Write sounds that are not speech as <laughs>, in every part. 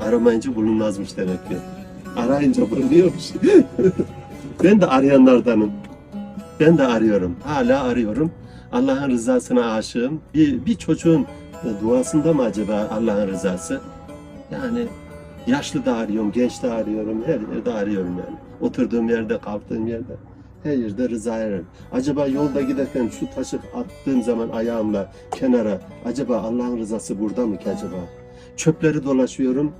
Aramayınca bulunmazmış demek ki. Arayınca bulunuyormuş. <laughs> ben de arayanlardanım. Ben de arıyorum. Hala arıyorum. Allah'ın rızasına aşığım. Bir, bir çocuğun duasında mı acaba Allah'ın rızası? Yani yaşlı da arıyorum, genç de arıyorum, her yerde arıyorum yani. Oturduğum yerde, kalktığım yerde. Her yerde rıza ararım. Acaba yolda giderken şu taşı attığım zaman ayağımla kenara, acaba Allah'ın rızası burada mı ki acaba? Çöpleri dolaşıyorum,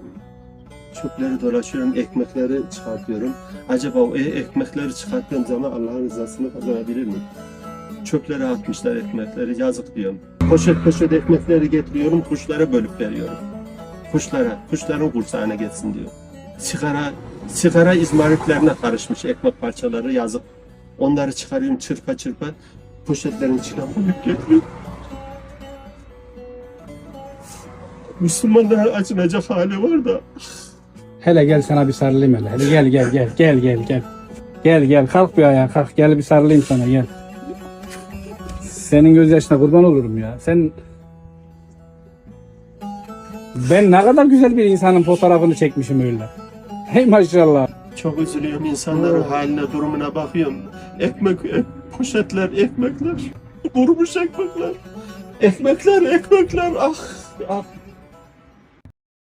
çöpleri dolaşıyorum, ekmekleri çıkartıyorum. Acaba o e- ekmekleri çıkarttığım zaman Allah'ın rızasını kazanabilir miyim? Çöplere atmışlar ekmekleri, yazık diyorum. Poşet poşet ekmekleri getiriyorum, kuşlara bölüp veriyorum. Kuşlara, kuşların kursağına geçsin diyor. Sigara, sigara izmaritlerine karışmış ekmek parçaları yazık. Onları çıkarıyorum çırpa çırpa, poşetlerin içine koyup getiriyorum. Müslümanlara acınacak hali var da Hele gel sana bir sarılayım hele. Hele gel gel gel gel gel gel. Gel gel kalk bir ayağa kalk gel bir sarılayım sana gel. Senin gözyaşına kurban olurum ya. Sen ben ne kadar güzel bir insanın fotoğrafını çekmişim öyle. Hey maşallah. Çok üzülüyorum insanların haline, durumuna bakıyorum. Ekmek, e, poşetler, ekmekler, kurumuş ekmekler. Ekmekler, ekmekler, ah, ah.